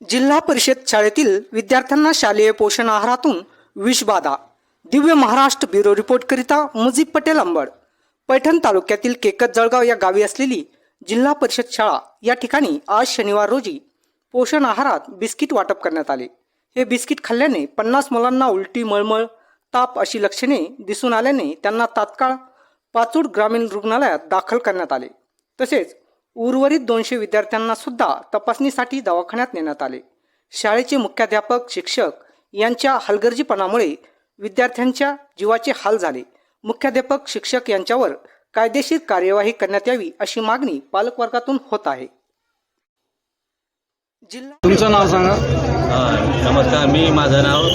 जिल्हा परिषद शाळेतील विद्यार्थ्यांना शालेय पोषण आहारातून विषबाधा दिव्य महाराष्ट्र ब्युरो रिपोर्टकरिता मुजीब पटेल अंबड. पैठण तालुक्यातील केकत जळगाव या गावी असलेली जिल्हा परिषद शाळा या ठिकाणी आज शनिवार रोजी पोषण आहारात बिस्किट वाटप करण्यात आले. हे बिस्किट खाल्ल्याने पन्नास मुलांना उलटी मळमळ ताप अशी लक्षणे दिसून आल्याने त्यांना तात्काळ पाचोड ग्रामीण रुग्णालयात दाखल करण्यात आले. तसेच उर्वरित दोनशे विद्यार्थ्यांना सुद्धा तपासणीसाठी दवाखान्यात नेण्यात आले. शाळेचे मुख्याध्यापक शिक्षक यांच्या हलगर्जीपणामुळे विद्यार्थ्यांच्या जीवाचे हाल झाले. मुख्याध्यापक शिक्षक यांच्यावर कायदेशीर कार्यवाही करण्यात यावी अशी मागणी पालकवर्गातून होत आहे. जिल्हा? तुमचं नाव सांगा. हा, नमस्कार मी माझं नाव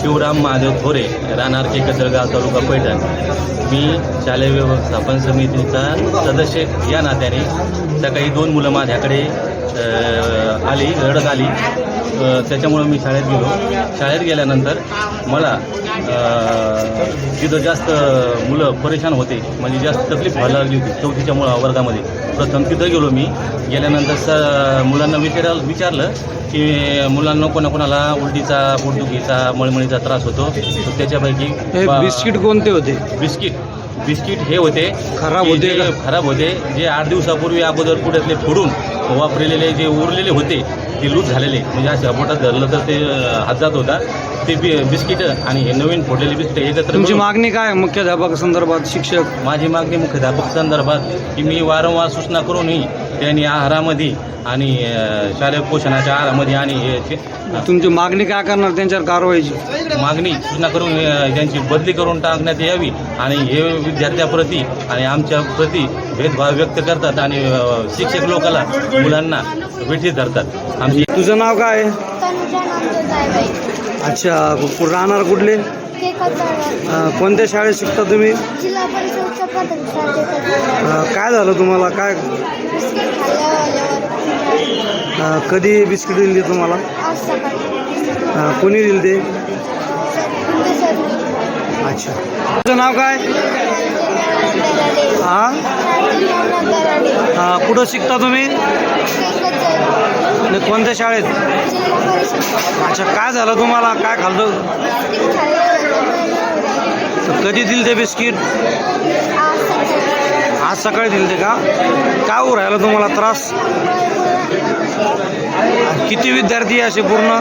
शिवराम महादेव थोरे राहणार केकसळगाव तालुका पैठण. मी शालेय व्यवस्थापन समितीचा सदस्य या नात्याने सकाळी दोन मुलं माझ्याकडे आली रडत आली. त्याच्यामुळं मी शाळेत गेलो. शाळेत गेल्यानंतर मला तिथं जास्त मुलं परेशान होते म्हणजे जास्त तकलीफ व्हायला लागली होती चौथीच्या मुळा वर्गामध्ये प्रथम तिथं गेलो मी. गेल्यानंतर स मुलांना विचारायला विचारलं की मुलांना कोणाकोणाला उलटीचा पोटदुखीचा मळमळीचा त्रास होतो. तर त्याच्यापैकी बिस्किट कोणते होते? बिस्किट बिस्किट हे होते खराब होते? खराब होते जे आठ दिवसापूर्वी अगोदर पुढ्यातले फोडून वापरलेले जे उरलेले होते ते लूज झालेले. म्हणजे अशा पोटात धरलं तर ते हात जात होता. ते बि बिस्किट आणि हे नवीन फोडलेले बिस्किट एकत्र तुमची मिळून मागणी काय? मुख्याध्यापक संदर्भात शिक्षक? माझी मागणी मुख्याध्यापक संदर्भात की मी वारंवार सूचना करूनही त्यांनी आहारामध्ये आणि अं, शालेय पोषणाच्या आहारामध्ये आणि हे जे- तुमची मागणी काय करणार त्यांच्यावर कारवाईची? मागणी सूचना करून अं, त्यांची बदली करून टाकण्यात यावी आणि हे विद्यार्थ्याप्रती आणि आमच्या प्रती भेदभाव व्यक्त करतात आणि शिक्षक लोकांना मुलांना वेठीत धरतात. आमची तुझं नाव काय? अच्छा राहणार कुठले? कोणत्या शाळेत शिकता तुम्ही? काय झालं तुम्हाला? काय कधी बिस्किट दिली तुम्हाला? कोणी दिली ते? अच्छा. तुझं नाव काय? दराडे हा कुठं शिकता तुम्ही? कोणत्या शाळेत? अच्छा काय झालं तुम्हाला? काय खाल्लं? कधी दिली ते बिस्किट? आज सकाळी. दिले ते का? काय होऊ राहिला तुम्हाला त्रास? किती विद्यार्थी आहे असे पूर्ण?